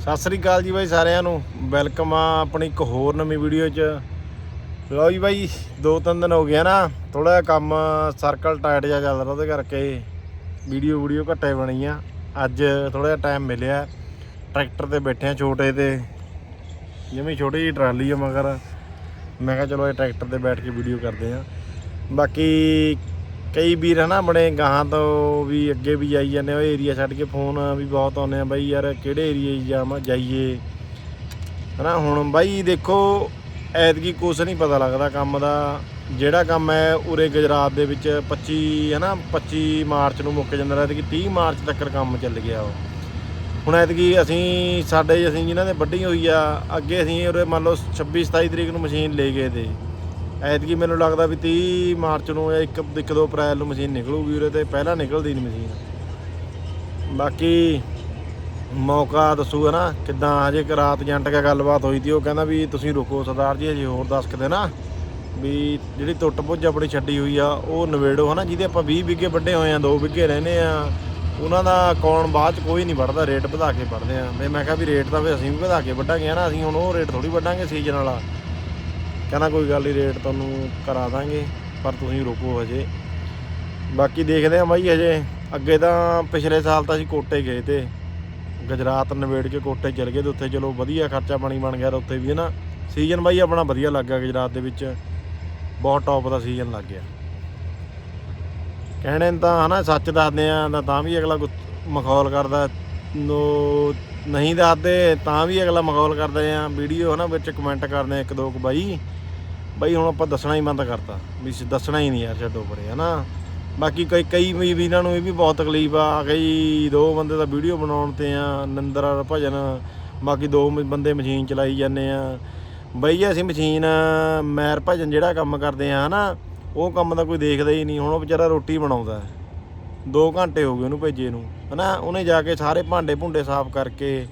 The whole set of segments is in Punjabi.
ਸਤਿ ਸ੍ਰੀ ਅਕਾਲ ਜੀ ਬਾਈ ਸਾਰਿਆਂ ਨੂੰ। ਵੈਲਕਮ ਆ ਆਪਣੀ ਇੱਕ ਹੋਰ ਨਵੀਂ ਵੀਡੀਓ 'ਚ। ਲਓ ਜੀ ਬਾਈ, ਦੋ ਤਿੰਨ ਦਿਨ ਹੋ ਗਿਆ ਨਾ। ਥੋੜਾ ਜਿਹਾ ਕੰਮ ਸਰਕਲ ਟਾਈਟ ਜਿਹਾ ਚੱਲ ਰਿਹਾ ਉਹਦੇ ਕਰਕੇ ਵੀਡੀਓ ਵੀਡੀਓ ਘੱਟੇ ਬਣੀ ਆ। ਅੱਜ ਥੋੜਾ ਜਿਹਾ ਟਾਈਮ ਮਿਲਿਆ। ਟਰੈਕਟਰ ਤੇ ਬੈਠੇ ਆ ਛੋਟੇ ਤੇ। ਜਿਵੇਂ ਛੋਟੀ ਜਿਹੀ ਟਰਾਲੀ ਆ ਮਗਰ। ਮੈਂ ਕਿਹਾ ਚਲੋ ਇਹ ਟਰੈਕਟਰ ਤੇ ਬੈਠ ਕੇ ਵੀਡੀਓ ਕਰਦੇ ਆ। ਬਾਕੀ ਕਈ ਵੀਰ ਹਨਾ ਆਪਣੇ ਗਾਹਾਂ ਤੋਂ ਵੀ ਅੱਗੇ ਵੀ ਜਾਈ ਜਾਂਦੇ ਉਹ ਏਰੀਆ ਛੱਡ ਕੇ ਫੋਨ ਵੀ ਬਹੁਤ ਆਉਂਦੇ ਆ ਬਾਈ ਯਾਰ ਕਿਹੜੇ ਏਰੀਏ ਜਾਵਾਂ, ਜਾਈਏ। ਹਨਾ ਹੁਣ ਬਾਈ ਦੇਖੋ, ਐਤਕੀ ਕੁਛ ਨਹੀਂ ਪਤਾ ਲੱਗਦਾ ਕੰਮ ਦਾ। ਜਿਹੜਾ ਕੰਮ ਹੈ ਉਰੇ ਗੁਜਰਾਤ ਦੇ ਵਿੱਚ 25 ਹਨਾ 25 ਮਾਰਚ ਨੂੰ ਮੁੱਕ ਜਾਂਦਾ, ਐਤਕੀ 30 ਮਾਰਚ ਤੱਕ ਕੰਮ ਚੱਲ ਗਿਆ ਉਹ। ਹੁਣ ਐਤਕੀ ਅਸੀਂ, ਸਾਡੇ ਅਸੀਂ ਜਿਨ੍ਹਾਂ ਦੇ ਵੱਢੀ ਹੋਈ ਆ, ਅੱਗੇ ਅਸੀਂ ਉਰੇ ਮੰਨ ਲਓ 26 27 ਤਰੀਕ ਨੂੰ ਮਸ਼ੀਨ ਲੈ ਗਏ ਤੇ। ਐਤਕੀ ਮੈਨੂੰ ਲੱਗਦਾ ਵੀ 30 ਮਾਰਚ ਨੂੰ ਜਾਂ 1 1 2 ਅਪ੍ਰੈਲ ਨੂੰ ਮਸ਼ੀਨ ਨਿਕਲੂਗੀ ਉਰੇ ਤੇ ਪਹਿਲਾਂ ਨਿਕਲਦੀ ਨਹੀਂ ਮਸ਼ੀਨ। ਬਾਕੀ ਮੌਕਾ ਦੱਸੂਗਾ ਨਾ, ਕਿੱਦਾਂ ਹਜੇ ਇੱਕ ਰਾਤ ਏਜੰਟ ਕੇ ਗੱਲਬਾਤ ਹੋਈ ਤੀ, ਉਹ ਕਹਿੰਦਾ ਵੀ ਤੁਸੀਂ ਰੁਕੋ ਸਰਦਾਰ ਜੀ, ਹਜੇ ਹੋਰ ਦੱਸ ਕੇ ਨਾ ਵੀ ਜਿਹੜੀ ਟੁੱਟ ਪੁੱਜ ਆਪਣੀ ਛੱਡੀ ਹੋਈ ਆ, ਉਹ ਨਵੇੜੋ ਹਨਾ ਜਿਹਦੇ ਆਪਾਂ 20 ਵਿਗੇ ਵੱਡੇ ਹੋਏ ਆ 2 ਵਿਗੇ ਰਹਿੰਦੇ ਆ, ਉਹਨਾਂ ਦਾ ਕੌਣ ਬਾਅਦ ਚ ਕੋਈ ਨਹੀਂ ਵੱਢਦਾ, ਰੇਟ ਵਧਾ ਕੇ ਵੱਢਦੇ ਆ। ਤੇ ਮੈਂ ਕਿਹਾ ਵੀ ਰੇਟ ਤਾਂ ਵੀ ਅਸੀਂ ਵੀ ਵਧਾ ਕੇ ਵੱਢਾਂਗੇ ਨਾ, ਅਸੀਂ ਹੁਣ ਉਹ ਰੇਟ ਥੋੜੀ ਵੱਢਾਂਗੇ ਸੀਜ਼ਨ ਵਾਲਾ। ਕਹਿੰਦਾ ਕੋਈ ਗੱਲ ਨਹੀਂ ਰੇਟ ਤੁਹਾਨੂੰ ਕਰਾ ਦਾਂਗੇ, ਪਰ ਤੁਸੀਂ ਰੁਕੋ ਹਜੇ। ਬਾਕੀ ਦੇਖਦੇ ਆ ਬਾਈ ਹਜੇ। ਅੱਗੇ ਤਾਂ ਪਿਛਲੇ ਸਾਲ ਤਾਂ ਅਸੀਂ ਕੋਟੇ ਗਏ ਤੇ, ਗੁਜਰਾਤ ਨਵੇੜ ਕੇ ਕੋਟੇ ਚਲ ਗਏ ਤੇ ਉੱਥੇ ਚਲੋ ਵਧੀਆ ਖਰਚਾ ਪਾਣੀ ਬਣ ਗਿਆ ਤੇ ਉੱਥੇ ਵੀ ਨਾ ਸੀਜ਼ਨ ਬਾਈ ਆਪਣਾ ਵਧੀਆ ਲੱਗ ਗਿਆ ਗੁਜਰਾਤ ਦੇ ਵਿੱਚ। ਬਹੁਤ ਟੌਪ ਦਾ ਸੀਜ਼ਨ ਲੱਗ ਗਿਆ। ਕਹਿਣੇ ਨੂੰ ਤਾਂ ਹਨਾ ਸੱਚ ਦੱਸਦੇ ਆ ਤਾਂ ਤਾਂ ਵੀ ਅਗਲਾ ਗੁੱਸ- ਮਖੌਲ ਕਰਦਾ। ਨੋ, ਨਹੀਂ ਦੱਸਦੇ ਤਾਂ ਵੀ ਅਗਲਾ ਮਖੌਲ ਕਰਦੇ ਆ ਵੀਡੀਓ ਹਨਾ ਵਿੱਚ ਕਮੈਂਟ ਕਰਦੇ ਆ ਇੱਕ ਦੋ ਕੁ ਬਾਈ। ਬਈ ਹੁਣ ਆਪਾਂ ਦੱਸਣਾ ਹੀ ਬੰਦ ਕਰਤਾ, ਵੀ ਦੱਸਣਾ ਹੀ ਨਹੀਂ ਯਾਰ ਛੱਡੋ ਪਰੇ ਹਨਾ? ਬਾਕੀ ਕਈ ਕਈ ਵੀ ਵੀਰਾਂ ਨੂੰ ਇਹ ਵੀ ਬਹੁਤ ਤਕਲੀਫ ਆ ਕਈ ਦੋ ਬੰਦੇ ਦਾ ਵੀਡੀਓ ਬਣਾਉਣ ਤੇ ਆ, ਨਿੰਦਰ ਭਜਨ, ਬਾਕੀ ਦੋ ਬੰਦੇ ਮਸ਼ੀਨ ਚਲਾਈ ਜਾਂਦੇ ਆ। ਬਈ ਅਸੀਂ ਮਸ਼ੀਨ, ਮੈਰ ਭਜਨ ਜਿਹੜਾ ਕੰਮ ਕਰਦੇ ਆ, ਹਨਾ? ਉਹ ਕੰਮ ਦਾ ਕੋਈ ਦੇਖਦਾ ਹੀ ਨਹੀਂ, ਹੁਣ ਉਹ ਵਿਚਾਰਾ ਰੋਟੀ ਬਣਾਉਂਦਾ। ਹੈ 2 ਘੰਟੇ ਹੋ ਗਏ ਉਹਨੂੰ ਭੇਜੇ ਨੂੰ, ਹਨਾ? ਉਹਨੇ ਜਾ ਕੇ ਸਾਰੇ ਭਾਂਡੇ ਭੁੰਡੇ ਸਾਫ਼ ਕਰਕੇ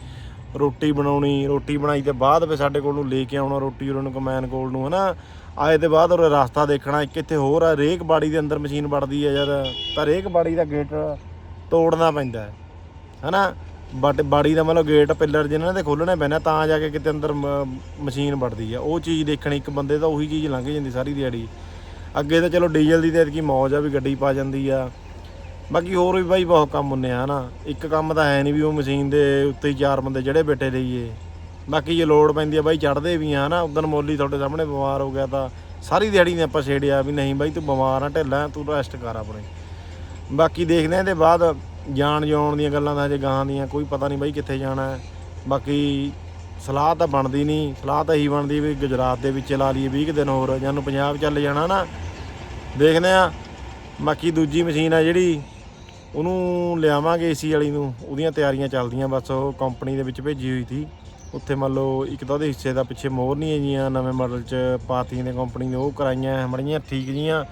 ਰੋਟੀ ਬਣਾਉਣੀ, ਰੋਟੀ ਬਣਾਈ ਤੇ ਬਾਅਦ ਫਿਰ ਸਾਡੇ ਕੋਲ ਨੂੰ ਲੈ ਕੇ ਆਉਣਾ ਰੋਟੀ ਉਹਨਾਂ ਨੂੰ ਕਮੈਨ ਕੋਲ ਨੂੰ, ਹਨਾ? ਆਏ ਤੇ ਬਾਅਦ ਉਹ ਰਸਤਾ ਦੇਖਣਾ, ਇੱਕ ਇੱਥੇ ਹੋਰ ਆ, ਰੇਕ ਬਾੜੀ ਦੇ ਅੰਦਰ ਮਸ਼ੀਨ ਵੜਦੀ ਹੈ ਯਾਰ, ਤਾਂ ਰੇਕ ਬਾੜੀ ਦਾ ਗੇਟ ਤੋੜਨਾ ਪੈਂਦਾ ਹੈ, ਹਨਾ? ਬਟ ਬਾੜੀ ਦਾ ਮਤਲਬ ਗੇਟ, ਪਿੱਲਰ ਜਿਹਨਾਂ ਦੇ ਖੋਲਣੇ ਪੈਣਾ ਤਾਂ ਜਾ ਕੇ ਕਿਤੇ ਅੰਦਰ ਮ- ਮਸ਼ੀਨ ਵੜਦੀ ਆ। ਉਹ ਚੀਜ਼ ਦੇਖਣੀ, ਇੱਕ ਬੰਦੇ ਤਾਂ ਉਹੀ ਚੀਜ਼ ਲੰਘ ਜਾਂਦੀ ਸਾਰੀ ਦਿਹਾੜੀ। ਅੱਗੇ ਤਾਂ ਚਲੋ ਡੀਜ਼ਲ ਦੀ ਤੇ ਐਤਕੀ ਮੌਜ ਆ ਵੀ ਗੱਡੀ ਪਾ ਜਾਂਦੀ ਆ। ਬਾਕੀ ਹੋਰ ਵੀ ਬਾਈ ਬਹੁਤ ਕੰਮ ਹੁੰਨੇ ਆ, ਹਨਾ। ਇੱਕ ਕੰਮ ਤਾਂ ਹੈ ਨਹੀਂ ਵੀ ਉਹ ਮਸ਼ੀਨ ਦੇ ਉੱਤੇ ਹੀ ਚਾਰ ਬੰਦੇ ਜਿਹੜੇ ਬੈਠੇ ਰਹੀਏ। ਬਾਕੀ ਜੇ ਲੋੜ ਪੈਂਦੀ ਆ ਬਾਈ ਚੜਦੇ ਵੀ ਆ, ਹਨਾ। ਉਦੋਂ ਮੋਲੀ ਤੁਹਾਡੇ ਸਾਹਮਣੇ ਬਿਮਾਰ ਹੋ ਗਿਆ ਤਾਂ ਸਾਰੀ ਦਿਹਾੜੀ ਨੇ ਆਪਾਂ ਛੇੜਿਆ ਵੀ ਨਹੀਂ ਬਾਈ, ਤੂੰ ਬਿਮਾਰ ਆ, ਢਿੱਲਾ ਤੂੰ ਰੈਸਟ ਕਰ ਆਪਣੇ। ਬਾਕੀ ਦੇਖਦੇ ਆ ਇਹਦੇ ਬਾਅਦ ਜਾਣ ਜਾਣ ਦੀਆਂ ਗੱਲਾਂ ਦਾ ਹਜੇ ਗਾਹਾਂ ਦੀਆਂ, ਕੋਈ ਪਤਾ ਨਹੀਂ ਬਾਈ ਕਿੱਥੇ ਜਾਣਾ ਬਾਕੀ ਸਲਾਹ ਤਾਂ ਬਣਦੀ ਨਹੀਂ, ਸਲਾਹ ਤਾਂ ਇਹੀ ਬਣਦੀ ਵੀ ਗੁਜਰਾਤ ਦੇ ਵਿੱਚ ਲਾ ਲਈਏ 20 ਕੁ ਦਿਨ ਹੋਰ, ਜਾਂ ਨੂੰ ਪੰਜਾਬ ਚੱਲ ਜਾਣਾ ਨਾ ਦੇਖਦੇ ਆ, ਬਾਕੀ ਦੂਜੀ ਮਸ਼ੀਨ ਆ ਜਿਹੜੀ ਉਹਨੂੰ ਲਿਆਵਾਂਗੇ ਏਸੀ ਵਾਲੀ ਨੂੰ। ਉਹਦੀਆਂ ਤਿਆਰੀਆਂ ਚੱਲਦੀਆਂ, ਬਸ ਉਹ ਕੰਪਨੀ ਦੇ ਵਿੱਚ ਭੇਜੀ ਹੋਈ ਸੀ। ਉੱਥੇ ਮੰਨ ਲਓ ਇੱਕ ਤਾਂ ਉਹਦੇ ਹਿੱਸੇ ਦਾ ਪਿੱਛੇ ਮੋਹਰ ਨਹੀਂ ਹੈ ਜੀਆਂ ਨਵੇਂ ਮਾਡਲ 'ਚ ਪਾਤੀਆਂ ਨੇ ਕੰਪਨੀ ਨੇ, ਉਹ ਕਰਾਈਆਂ, ਮੜੀਆਂ ਠੀਕ ਜੀਆਂ।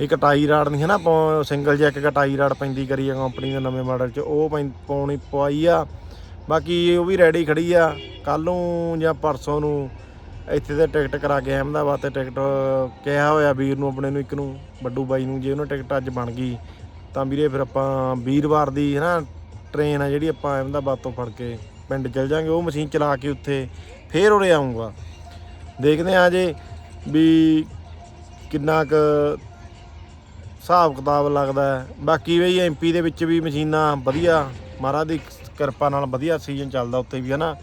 ਇੱਕ ਟਾਈ ਰਾਡ ਨਹੀਂ ਹੈ ਨਾ ਸਿੰਗਲ ਜੈਕ ਕਟਾਈ ਰਾਡ ਪੈਂਦੀ ਕਰੀ ਆ ਕੰਪਨੀ ਦੇ ਨਵੇਂ ਮਾਡਲ 'ਚ, ਉਹ ਪੈਂ- ਪਾਉਣੀ ਪਵਾਈ ਆ। ਬਾਕੀ ਉਹ ਵੀ ਰੈਡੀ ਖੜੀ ਆ। ਕੱਲ ਨੂੰ ਜਾਂ ਪਰਸੋਂ ਨੂੰ ਇੱਥੇ ਤੇ ਟਿਕਟ ਕਰਾ ਕੇ ਅਹਿਮਦਾਬਾਦ ਤੇ ਟਿਕਟ, ਕਿਹਾ ਹੋਇਆ ਵੀਰ ਨੂੰ, ਆਪਣੇ ਨੂੰ, ਇੱਕ ਨੂੰ, ਵੱਡੂ ਬਾਈ ਨੂੰ, ਜੇ ਉਹਨੂੰ ਟਿਕਟ ਅੱਜ ਬਣ ਗਈ ਤਾਂ ਵੀਰੇ ਫਿਰ ਆਪਾਂ ਵੀਰਵਾਰ ਦੀ ਹੈ ਨਾ ਟ੍ਰੇਨ ਆ ਜਿਹੜੀ ਆਪਾਂ ਅਹਿਮਦਾਬਾਦ ਤੋਂ ਫੜ ਕੇ ਪਿੰਡ ਚਲ ਜਾਾਂਗੇ। ਉਹ ਮਸ਼ੀਨ ਚਲਾ ਕੇ ਉੱਥੇ ਫੇਰ ਉਰੇ ਆਉਂਗਾ ਦੇਖਦੇ ਆ ਜੇ ਵੀ ਕਿੰਨਾ ਕੁ ਹਿਸਾਬ ਕਿਤਾਬ ਲੱਗਦਾ ਬਾਕੀ ਬਈ ਐਮਪੀ ਦੇ ਵਿੱਚ ਵੀ ਮਸ਼ੀਨਾਂ ਵਧੀਆ, ਮਹਾਰਾਜ ਦੀ ਕਿਰਪਾ ਨਾਲ ਵਧੀਆ ਸੀਜ਼ਨ ਚੱਲਦਾ ਉੱਥੇ ਵੀ ਹਨਾ।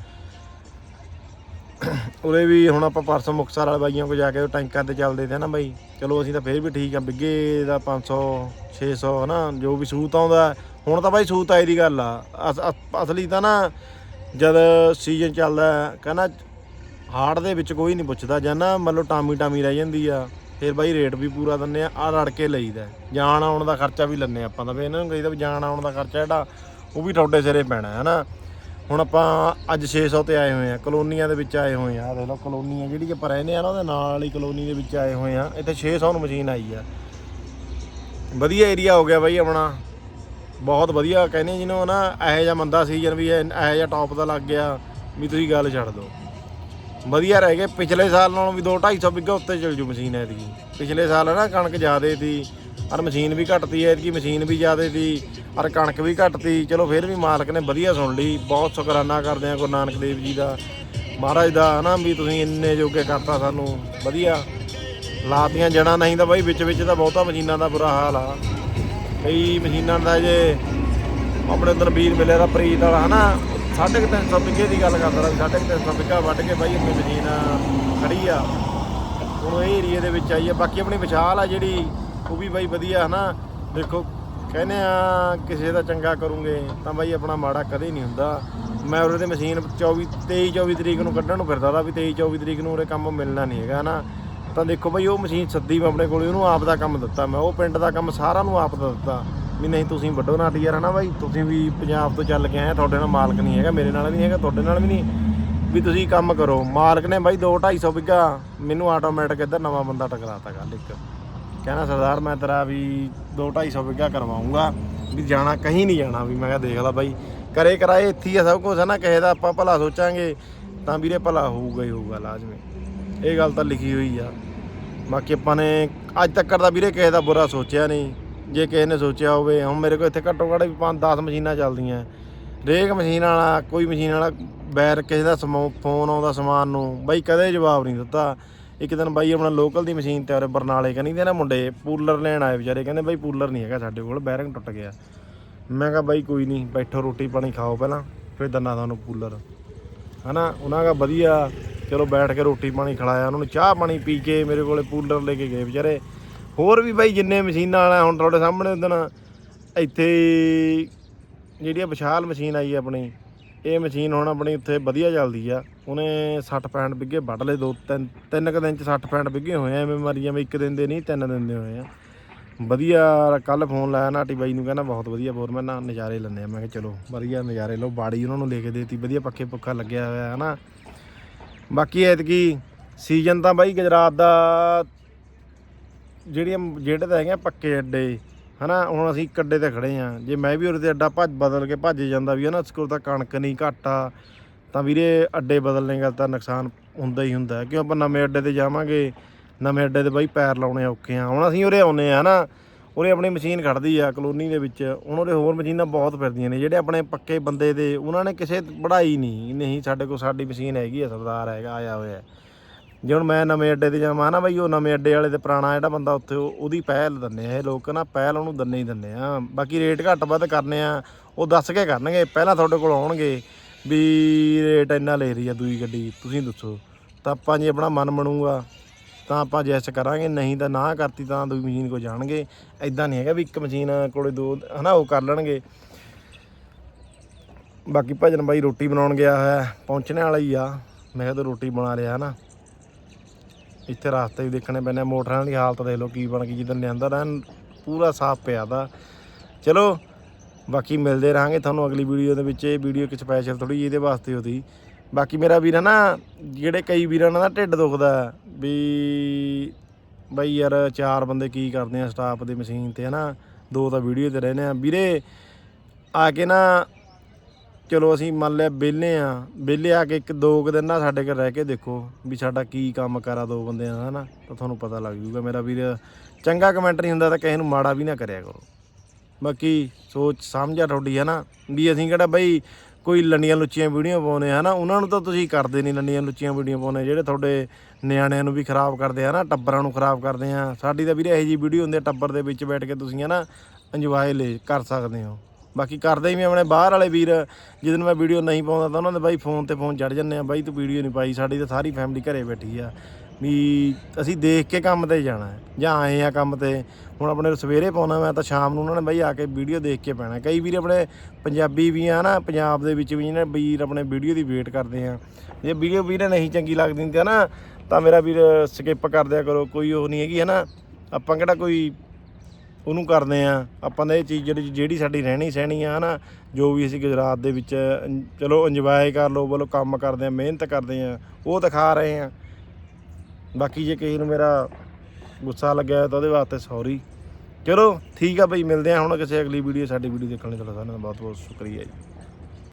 ਉਰੇ ਵੀ ਹੁਣ ਆਪਾਂ ਪਰਸੋਂ ਮੁਕਤਸਰ ਵਾਲੇ ਬਾਈਆਂ ਕੋ ਜਾ ਕੇ ਟੈਂਕਾਂ ਤੇ ਚੱਲਦੇ ਤੇ ਨਾ ਬਾਈ। ਚਲੋ ਅਸੀਂ ਤਾਂ ਫੇਰ ਵੀ ਠੀਕ ਆ, ਬਿੱਗੇ ਦਾ 500 600 ਹਨਾ, ਜੋ ਵੀ ਸੂਤ ਆਉਂਦਾ। ਹੁਣ ਤਾਂ ਬਾਈ ਸੂਤ ਆਈ ਦੀ ਗੱਲ ਆ। ਅਸ- ਅਸ- ਅਸਲੀ ਤਾਂ ਨਾ ਜਦ ਸੀਜ਼ਨ ਚੱਲਦਾ, ਕਹਿੰਦਾ ਹਾਰਡ ਦੇ ਵਿੱਚ ਕੋਈ ਨਹੀਂ ਪੁੱਛਦਾ, ਜਾਂ ਨਾ ਮਤਲਬ ਟਾਮੀ ਟਾਮੀ ਰਹਿ ਜਾਂਦੀ ਆ, ਫਿਰ ਬਾਈ ਰੇਟ ਵੀ ਪੂਰਾ ਦਿੰਨੇ ਆ ਆ ਰੜ ਕੇ ਲਈਦਾ। ਜਾਣ ਆਉਣ ਦਾ ਖਰਚਾ ਵੀ ਲੈਂਦੇ ਆਪਾਂ ਤਾਂ ਵੀ ਇਹਨਾਂ ਨੂੰ ਕਹੀਦਾ ਵੀ ਜਾਣ ਆਉਣ ਦਾ ਖਰਚਾ ਜਿਹੜਾ, ਉਹ ਵੀ ਤੁਹਾਡੇ ਸਿਰੇ ਪੈਣਾ ਹੈ ਨਾ ਹੁਣ ਆਪਾਂ ਅੱਜ 600 ਤੇ ਆਏ ਹੋਏ ਆ, ਕਲੋਨੀਆਂ ਦੇ ਵਿੱਚ ਆਏ ਹੋਏ ਆ, ਆਹ ਦੇਖ ਲਓ ਕਲੋਨੀਆਂ ਜਿਹੜੀ ਕਿ ਆਪਾਂ ਰਹਿੰਦੇ ਆ ਨਾ, ਉਹਦੇ ਨਾਲ ਹੀ ਕਲੋਨੀ ਦੇ ਵਿੱਚ ਆਏ ਹੋਏ ਆ, ਇੱਥੇ 600 ਨੂੰ ਮਸ਼ੀਨ ਆਈ ਆ। ਵਧੀਆ ਏਰੀਆ ਹੋ ਗਿਆ ਬਾਈ ਆਪਣਾ, ਬਹੁਤ ਵਧੀਆ, ਕਹਿੰਦੇ ਜਿਹਨੂੰ ਨਾ ਇਹੋ ਜਿਹਾ ਮੰਦਾ ਸੀਜ਼ਨ ਵੀ ਇਹੋ ਜਿਹਾ ਟੌਪ ਦਾ ਲੱਗ ਗਿਆ, ਵੀ ਤੁਸੀਂ ਗੱਲ ਛੱਡ ਦਿਓ। ਵਧੀਆ ਰਹਿ ਗਏ, ਪਿਛਲੇ ਸਾਲ ਨਾਲੋਂ ਵੀ 2 250 ਬਿੱਗਾ ਉੱਤੇ ਚੱਲ ਜੂ ਮਸ਼ੀਨ ਐਤਕੀ। ਪਿਛਲੇ ਸਾਲ ਨਾ ਕਣਕ ਜ਼ਿਆਦੇ ਸੀ ਔਰ ਮਸ਼ੀਨ ਵੀ ਘਟਤੀ ਐ ਕਿ ਮਸ਼ੀਨ ਵੀ ਜ਼ਿਆਦੇ ਸੀ। ਔਰ ਕਣਕ ਵੀ ਘਟਤੀ। ਚਲੋ ਫਿਰ ਵੀ ਮਾਲਕ ਨੇ ਵਧੀਆ ਸੁਣ ਲਈ। ਬਹੁਤ ਸ਼ੁਕਰਾਨਾ ਕਰਦੇ ਆ ਗੁਰੂ ਨਾਨਕ ਦੇਵ ਜੀ ਦਾ। ਮਹਾਰਾਜ ਦਾ ਹਨਾ ਵੀ ਤੁਸੀਂ ਇੰਨੇ ਜੋਗੇ ਕਰਤਾ ਸਾਨੂੰ। ਵਧੀਆ। ਲਾਤੀਆਂ ਜਣਾ ਨਹੀਂ ਤਾਂ ਬਾਈ ਵਿੱਚ ਵਿੱਚ ਤਾਂ ਬਹੁਤਾ ਮਸ਼ੀਨਾਂ ਦਾ ਬੁਰਾ ਹਾਲ ਆ। ਕਈ ਮਸ਼ੀਨਾਂ ਦਾ ਜੇ ਆਪਣੇ ਅੰਦਰ ਵੀਰ ਮਿਲੇ ਦਾ ਪ੍ਰੀਤ ਵਾਲਾ ਹਨਾ 350 ਬਿੱਗੇ ਦੀ ਗੱਲ ਕਰਦਾ ਰਿਹਾ 350 ਬਿੱਗਾ ਵੱਢ ਕੇ ਬਾਈ ਆਪਣੀ ਮਸ਼ੀਨ ਖੜੀ ਆ। ਹੁਣ ਇਹ ਏਰੀਏ ਦੇ ਵਿੱਚ ਆਈ ਆ। ਬਾਕੀ ਆਪਣੀ ਵਿਸ਼ਾਲ ਆ ਜਿਹੜੀ, ਉਹ ਵੀ ਬਾਈ ਵਧੀਆ ਹਨਾ। ਦੇਖੋ ਕਹਿੰਦੇ ਆ, ਕਿਸੇ ਦਾ ਚੰਗਾ ਕਰੂੰਗੇ, ਤਾਂ ਬਾਈ ਆਪਣਾ ਮਾੜਾ ਕਦੇ ਨਹੀਂ ਹੁੰਦਾ। ਮੈਂ ਉਰੇ ਤੇ ਮਸ਼ੀਨ 24 23 24 ਤਰੀਕ ਨੂੰ ਕੱਢਣ ਨੂੰ ਫਿਰਦਾ ਦਾ ਵੀ 23 24 ਤਰੀਕ ਨੂੰ ਉਰੇ ਕੰਮ ਮਿਲਣਾ ਨਹੀਂ ਹੈਗਾ, ਹਨਾ? ਤਾਂ ਦੇਖੋ ਬਾਈ, ਉਹ ਮਸ਼ੀਨ ਸੱਦੀ ਮੈਂ ਆਪਣੇ ਕੋਲ, ਉਹਨੂੰ ਆਪ ਦਾ ਕੰਮ ਦਿੱਤਾ ਮੈਂ, ਉਹ ਪਿੰਡ ਦਾ ਕੰਮ ਸਾਰਾ ਨੂੰ ਆਪ ਦਾ ਦਿੱਤਾ। ਵੀ ਨਹੀਂ, ਤੁਸੀਂ ਵੱਡੋ ਨਾ ਯਾਰ, ਹਨਾ ਬਾਈ? ਤੁਸੀਂ ਵੀ ਪੰਜਾਬ ਤੋਂ ਚੱਲ ਕੇ ਆਏ ਤੁਹਾਡੇ ਨਾਲ ਮਾਲਕ ਨਹੀਂ ਹੈਗਾ, ਮੇਰੇ ਨਾਲ ਵੀ ਨਹੀਂ ਹੈਗਾ, ਤੁਹਾਡੇ ਨਾਲ ਵੀ ਨਹੀਂ। ਵੀ ਤੁਸੀਂ ਕੰਮ ਕਰੋ। ਮਾਲਕ ਨੇ ਬਾਈ 2 250 ਬਿੱਗਾ ਮੈਨੂੰ ਆਟੋਮੈਟਿਕ ਇੱਧਰ ਨਵਾਂ ਬੰਦਾ ਟਕਰਾਤਾ ਗੱਲ ਇੱਕ। ਕਹਿੰਦਾ, ਸਰਦਾਰ, ਮੈਂ ਤੇਰਾ ਵੀ 2 250 ਬਿੱਗਾ ਕਰਵਾਉਂਗਾ। ਵੀ ਜਾਣਾ, ਕਹੀਂ ਨਹੀਂ ਜਾਣਾ। ਵੀ ਮੈਂ ਕਿਹਾ, ਦੇਖ ਲਾ ਬਾਈ, ਕਰੇ ਕਰਾਏ, ਇੱਥੇ ਹੀ ਆ ਸਭ ਕੁਝ ਹੈ ਨਾ? ਕਿਸੇ ਦਾ ਆਪਾਂ ਭਲਾ ਸੋਚਾਂਗੇ, ਤਾਂ ਵੀਰੇ ਭਲਾ ਹੋਊਗਾ ਹੀ ਹੋਊਗਾ, ਲਾਜ਼ਮੀ। ਇਹ ਗੱਲ ਤਾਂ ਲਿਖੀ ਹੋਈ ਆ। ਬਾਕੀ ਆਪਾਂ ਨੇ ਅੱਜ ਤੱਕ ਦਾ ਵੀਰੇ ਕਿਸੇ ਦਾ ਬੁਰਾ ਸੋਚਿਆ ਨਹੀਂ। ਜੇ ਕਿਸੇ ਨੇ ਸੋਚਿਆ ਹੋਵੇ, ਹੁਣ ਮੇਰੇ ਕੋਲ ਇੱਥੇ ਘੱਟੋ ਘੱਟ ਵੀ 5-10 ਮਸ਼ੀਨਾਂ ਚੱਲਦੀਆਂ। ਰੇਕ ਮਸ਼ੀਨ ਵਾਲਾ, ਕੋਈ ਮਸ਼ੀਨ ਵਾਲਾ ਬੈਰ ਕਿਸੇ ਦਾ ਸਮੋ, ਫੋਨ ਆਉਂਦਾ ਸਮਾਨ ਨੂੰ, ਬਾਈ ਕਦੇ ਜਵਾਬ ਨਹੀਂ ਦਿੱਤਾ। ਇੱਕ ਦਿਨ ਬਾਈ ਆਪਣਾ ਲੋਕਲ ਦੀ ਮਸ਼ੀਨ ਤੇ ਔਰ ਬਰਨਾਲੇ ਕਹਿੰਦੀ ਤੇ ਨਾ ਮੁੰਡੇ, ਪੂਲਰ ਲੈਣ ਆਏ ਵਿਚਾਰੇ, ਕਹਿੰਦੇ ਬਾਈ ਪੂਲਰ ਨਹੀਂ ਹੈਗਾ ਸਾਡੇ ਕੋਲ, ਬੈਰਿੰਗ ਟੁੱਟ ਗਿਆ। ਮੈਂ ਕਿਹਾ ਬਾਈ ਕੋਈ ਨਹੀਂ, ਬੈਠੋ ਰੋਟੀ ਪਾਣੀ ਖਾਓ ਪਹਿਲਾਂ, ਫਿਰ ਦੰਨਾ ਤੁਹਾਨੂੰ ਪੂਲਰ। ਹਨਾ, ਉਹਨਾਂ ਦਾ ਵਧੀਆ, ਚਲੋ ਬੈਠ ਕੇ ਰੋਟੀ ਪਾਣੀ ਖਿਲਾਇਆ, ਉਹਨਾਂ ਨੂੰ ਚਾਹ ਪਾਣੀ ਪੀ ਕੇ ਮੇਰੇ ਕੋਲੇ ਪੂਲਰ ਲੈ ਕੇ ਗਏ ਵਿਚਾਰੇ। ਹੋਰ ਵੀ ਬਾਈ ਜਿੰਨੇ ਮਸ਼ੀਨਾਂ ਵਾਲਾ ਹੁਣ ਤੁਹਾਡੇ ਸਾਹਮਣੇ ਉਦਣ ਇੱਥੇ ਜਿਹੜੀ ਆ ਵਿਸ਼ਾਲ ਮਸ਼ੀਨ ਆਈ ਆਪਣੀ ਇਹ ਮਸ਼ੀਨ ਹੁਣ ਆਪਣੀ ਉੱਥੇ ਵਧੀਆ ਚੱਲਦੀ ਆ। ਉਹਨੇ 60 65 ਬਿੱਗੇ ਵੱਢ ਲਏ ਦੋ, ਤਿੰਨ ਤਿੰਨ ਕੁ ਦਿਨ ਚ 60 65 ਬਿੱਗੇ ਹੋਏ ਆ। ਐਵੇਂ ਮਰੀਆਂ ਵੀ ਇੱਕ ਦਿਨ ਦੇ ਨਹੀਂ, ਤਿੰਨ ਦਿਨ ਦੇ ਹੋਏ ਆ। ਵਧੀਆ ਕੱਲ ਫੋਨ ਲਾਇਆ ਨਾਟੀ ਬਾਈ ਨੂੰ, ਕਹਿੰਦਾ ਬਹੁਤ ਵਧੀਆ ਫੋਰ ਮੈਂ ਨਾ ਨਜ਼ਾਰੇ ਲੈਂਦੇ ਆ। ਮੈਂ ਕਿਹਾ ਚਲੋ, ਵਧੀਆ ਨਜ਼ਾਰੇ ਲਓ, ਬਾੜੀ ਉਹਨਾਂ ਨੂੰ ਲੈ ਕੇ ਦੇਤੀ, ਵਧੀਆ ਪੱਖੇ ਪੁੱਖਾ ਲੱਗਿਆ ਹੋਇਆ ਹੈ ਨਾ ਬਾਕੀ ਐਤਕੀ ਸੀਜ਼ਨ ਤਾਂ ਬਾਈ ਗੁਜਰਾਤ ਦਾ, ਜਿਹੜੀਆਂ, ਜਿਹੜੇ ਤਾਂ ਹੈਗੇ ਪੱਕੇ ਅੱਡੇ ਹਨਾ, ਹੁਣ ਅਸੀਂ ਇੱਕ ਅੱਡੇ ਤੇ ਖੜੇ ਆ। ਜੇ ਮੈਂ ਵੀ ਉਹਦੇ ਤੇ ਅੱਡਾ ਭੱਜ ਬਦਲ ਕੇ ਭੱਜ ਜਾਂਦਾ ਵੀ ਹਨਾ ਸਕੂਲ ਤਾਂ ਕਣਕ ਨਹੀਂ ਘਾਟਾ ਤਾਂ ਵੀਰੇ ਅੱਡੇ ਬਦਲਣੇ ਗੱਲ ਤਾਂ ਨੁਕਸਾਨ ਹੁੰਦਾ ਹੀ ਹੁੰਦਾ ਕਿਉਂ ਆਪਾਂ ਨਵੇਂ ਅੱਡੇ ਤੇ ਜਾਵਾਂਗੇ, ਨਵੇਂ ਅੱਡੇ ਤੇ ਬਾਈ ਪੈਰ ਲਾਉਣੇ ਔਖੇ ਆ। ਹੁਣ ਅਸੀਂ ਉਰੇ ਆਉਨੇ ਆ ਨਾ ਉਰੇ ਆਪਣੀ ਮਸ਼ੀਨ ਖੜਦੀ ਆ ਕਲੋਨੀ ਦੇ ਵਿੱਚ, ਹੁਣ ਉਰੇ ਹੋਰ ਮਸ਼ੀਨਾਂ ਬਹੁਤ ਫਿਰਦੀਆਂ ਨੇ, ਜਿਹੜੇ ਆਪਣੇ ਪੱਕੇ ਬੰਦੇ ਦੇ, ਉਹਨਾਂ ਨੇ ਕਿਸੇ ਪੜਾਈ ਨਹੀਂ ਨਹੀਂ ਸਾਡੇ ਕੋਲ ਸਾਡੀ ਮਸ਼ੀਨ ਹੈਗੀ ਆ, ਸਰਦਾਰ ਹੈਗਾ, ਆਇਆ ਹੋਇਆ। ਜੇ ਹੁਣ ਮੈਂ ਨਵੇਂ ਅੱਡੇ ਤੇ ਜਾਵਾਂ ਨਾ ਬਈ ਉਹ ਨਵੇਂ ਅੱਡੇ ਵਾਲੇ ਤੇ ਪੁਰਾਣਾ ਜਿਹੜਾ ਬੰਦਾ ਉੱਥੇ ਉਹਦੀ ਪਹਿਲ ਦਿੰਦੇ ਆ ਇਹ ਲੋਕ ਨਾ, ਪਹਿਲ ਉਹਨੂੰ ਦਿੰਨੇ ਹੀ ਦਿੰਦੇ ਆ। ਬਾਕੀ ਰੇਟ ਘੱਟ ਵੱਧ ਕਰਨੇ ਆ, ਉਹ ਦੱਸ ਕੇ ਕਰਨਗੇ, ਪਹਿਲਾਂ ਤੁਹਾਡੇ ਕੋਲ ਆਉਣਗੇ ਵੀ ਰੇਟ ਇੰਨਾ ਲੈ ਰਹੀ ਆ ਦੂਜੀ ਗੱਡੀ, ਤੁਸੀਂ ਦੱਸੋ। ਤਾਂ ਆਪਾਂ ਜੇ ਆਪਣਾ ਮਨ ਬਣੂਗਾ, ਤਾਂ ਆਪਾਂ ਜੈਸ ਕਰਾਂਗੇ, ਨਹੀਂ ਤਾਂ ਨਾ ਕਰਤੀ ਤਾਂ ਦੂਜੀ ਮਸ਼ੀਨ ਕੋ ਜਾਣਗੇ। ਐਦਾਂ ਨਹੀਂ ਹੈਗਾ ਵੀ ਇੱਕ ਮਸ਼ੀਨ ਕੋਲੇ ਦੋ, ਹਨਾ, ਉਹ ਕਰ ਲੈਣਗੇ। ਬਾਕੀ ਭਜਨ ਬਾਈ ਰੋਟੀ ਬਣਾਉਣ ਗਿਆ ਹੋਇਆ, ਪਹੁੰਚਣੇ ਵਾਲਾ ਹੀ ਆ। ਮੈਂ ਕਿਹਾ ਤੂੰ ਰੋਟੀ ਬਣਾ ਰਿਹਾ ਨਾ ਇੱਥੇ ਰਸਤੇ ਵੀ ਦੇਖਣੇ ਪੈਣੇ ਆ, ਮੋਟਰਾਂ ਦੀ ਹਾਲਤ ਦੇਖ ਲਓ ਕੀ ਬਣ ਗਈ ਜਿੱਦਾਂ ਲਿਆਂਦਾ ਰਹਿਣ ਪੂਰਾ ਸਾਫ਼ ਪਿਆ ਦਾ ਚਲੋ ਬਾਕੀ ਮਿਲਦੇ ਰਹਾਂਗੇ ਤੁਹਾਨੂੰ ਅਗਲੀ ਵੀਡੀਓ ਦੇ ਵਿੱਚ ਇਹ ਵੀਡੀਓ ਇੱਕ ਸਪੈਸ਼ਲ ਥੋੜੀ ਜਿਹੀ ਇਹਦੇ ਵਾਸਤੇ ਉਹਦੀ। ਬਾਕੀ ਮੇਰਾ ਵੀਰ ਹੈ ਨਾ ਜਿਹੜੇ ਕਈ ਵੀਰਾਂ ਦਾ ਢਿੱਡ ਦੁਖਦਾ ਵੀ ਬਈ ਯਾਰ ਚਾਰ ਬੰਦੇ ਕੀ ਕਰਦੇ ਆ ਸਟਾਫ ਦੇ ਮਸ਼ੀਨ ਤੇ ਹਨਾ ਦੋ ਤਾਂ ਵੀਡੀਓ ਤੇ ਰਹਿੰਦੇ ਆ। ਵੀਰੇ ਆ ਕੇ ਨਾ ਚਲੋ ਅਸੀਂ ਮੰਨ ਲਿਆ ਵਿਹਲੇ ਆ ਵਿਹਲੇ ਆ ਕੇ ਇੱਕ ਦੋ ਕੁ ਦਿਨ ਨਾ ਸਾਡੇ ਘਰ ਰਹਿ ਕੇ ਦੇਖੋ ਵੀ ਸਾਡਾ ਕੀ ਕੰਮ ਕਰਾ ਦੋ ਬੰਦਿਆਂ ਦਾ, ਹਨਾ? ਤਾਂ ਤੁਹਾਨੂੰ ਪਤਾ ਲੱਗ ਜੂਗਾ ਮੇਰਾ ਵੀਰ। ਚੰਗਾ ਕਮੈਂਟ ਨਹੀਂ ਹੁੰਦਾ ਤਾਂ ਕਿਸੇ ਨੂੰ ਮਾੜਾ ਵੀ ਨਾ ਕਰਿਆ ਕਰੋ। ਬਾਕੀ ਸੋਚ ਸਮਝਾ ਤੁਹਾਡੀ ਹੈ ਨਾ ਵੀ ਅਸੀਂ ਕਿਹੜਾ ਬਈ ਕੋਈ ਲੰਡੀਆਂ ਲੁੱਚੀਆਂ ਵੀਡੀਓ ਪਾਉਨੇ ਹਨਾ? ਉਹਨਾਂ ਨੂੰ ਤਾਂ ਤੁਸੀਂ ਕਰਦੇ ਨਹੀਂ ਲੰਡੀਆਂ ਲੁੱਚੀਆਂ ਵੀਡੀਓ ਪਾਉਨੇ ਜਿਹੜੇ ਤੁਹਾਡੇ ਨਿਆਣਿਆਂ ਨੂੰ ਵੀ ਖਰਾਬ ਕਰਦੇ ਆ ਨਾ ਟੱਬਰਾਂ ਨੂੰ ਖਰਾਬ ਕਰਦੇ ਆ। ਸਾਡੀ ਤਾਂ ਵੀਰੇ ਇਹੋ ਜੀ ਵੀਡੀਓ ਹੁੰਦੀ ਆ, ਟੱਬਰ ਦੇ ਵਿੱਚ ਬੈਠ ਕੇ ਤੁਸੀਂ, ਹਨਾ? ਇੰਜੋਏ ਲੈ, ਕਰ ਸਕਦੇ ਹੋ। ਬਾਕੀ ਕਰਦੇ ਹੀ ਵੀ ਆਪਣੇ ਬਾਹਰ ਵਾਲੇ ਵੀਰ ਜਦੋਂ ਮੈਂ ਵੀਡੀਓ ਨਹੀਂ ਪਾਉਂਦਾ ਤਾਂ ਉਹਨਾਂ ਦੇ ਬਾਈ ਫੋਨ ਤੇ ਫੋਨ ਚੜ ਜੰਨੇ ਆ, ਬਾਈ ਤੂੰ ਵੀਡੀਓ ਨਹੀਂ ਪਾਈ, ਸਾਡੀ ਤਾਂ ਸਾਰੀ ਫੈਮਿਲੀ ਘਰੇ ਬੈਠੀ ਆ, ਵੀ ਅਸੀਂ ਦੇਖ ਕੇ ਕੰਮ ਤੇ ਜਾਣਾ ਜਾਂ ਆਏ ਆ ਕੰਮ ਤੇ, ਹੁਣ ਆਪਣੇ ਸਵੇਰੇ ਪਾਉਣਾ ਮੈਂ ਤਾਂ ਸ਼ਾਮ ਨੂੰ ਉਹਨਾਂ ਨੇ ਬਾਈ ਆ ਕੇ ਵੀਡੀਓ ਦੇਖ ਕੇ ਪੈਣਾ। ਕਈ ਵੀਰ ਆਪਣੇ ਪੰਜਾਬੀ ਵੀ ਆ ਨਾ, ਪੰਜਾਬ ਦੇ ਵਿੱਚ ਵੀ ਜਿਹੜੇ ਵੀਰ ਆਪਣੇ ਵੀਡੀਓ ਦੀ ਵੇਟ ਕਰਦੇ ਆ, ਜੇ ਵੀਡੀਓ ਵੀਰੇ ਨਹੀਂ ਚੰਗੀ ਲੱਗਦੀ ਤੇ ਨਾ, ਤਾਂ ਮੇਰਾ ਵੀਰ ਸਕਿਪ ਕਰ ਦਿਆ ਕਰੋ, ਕੋਈ ਉਹ ਨਹੀਂ ਹੈਗੀ ਹੈ ਨਾ ਆਪਾਂ ਕਿਹੜਾ ਕੋਈ ਉਹਨੂੰ ਕਰਦੇ ਆ। ਆਪਾਂ ਨੇ ਇਹ ਚੀਜ਼ ਜਿਹੜੀ ਜਿਹੜੀ ਸਾਡੀ ਰਹਿਣੀ ਸਹਿਣੀ ਆ, ਹਨਾ, ਜੋ ਵੀ ਅਸੀਂ ਗੁਜਰਾਤ ਦੇ ਵਿੱਚ ਚਲੋ ਇੰਜੋਏ ਕਰ ਲਓ, ਬੋਲੋ, ਕੰਮ ਕਰਦੇ ਆ, ਮਿਹਨਤ ਕਰਦੇ ਆ, ਉਹ ਦਿਖਾ ਰਹੇ ਆ। ਬਾਕੀ ਜੇ ਕਿਸੇ ਨੂੰ ਮੇਰਾ ਗੁੱਸਾ ਲੱਗਿਆ ਤਾਂ ਉਹਦੇ ਵਾਸਤੇ ਸੌਰੀ ਚਲੋ, ਠੀਕ ਆ ਬਈ, ਮਿਲਦੇ ਆ ਹੁਣ ਕਿਸੇ ਅਗਲੀ ਵੀਡੀਓ ਸਾਡੀ ਵੀਡੀਓ ਦੇਖਣ ਲਈ। ਤੁਹਾਡਾ ਸਾਰਿਆਂ ਦਾ ਬਹੁਤ ਬਹੁਤ ਸ਼ੁਕਰੀਆ ਜੀ।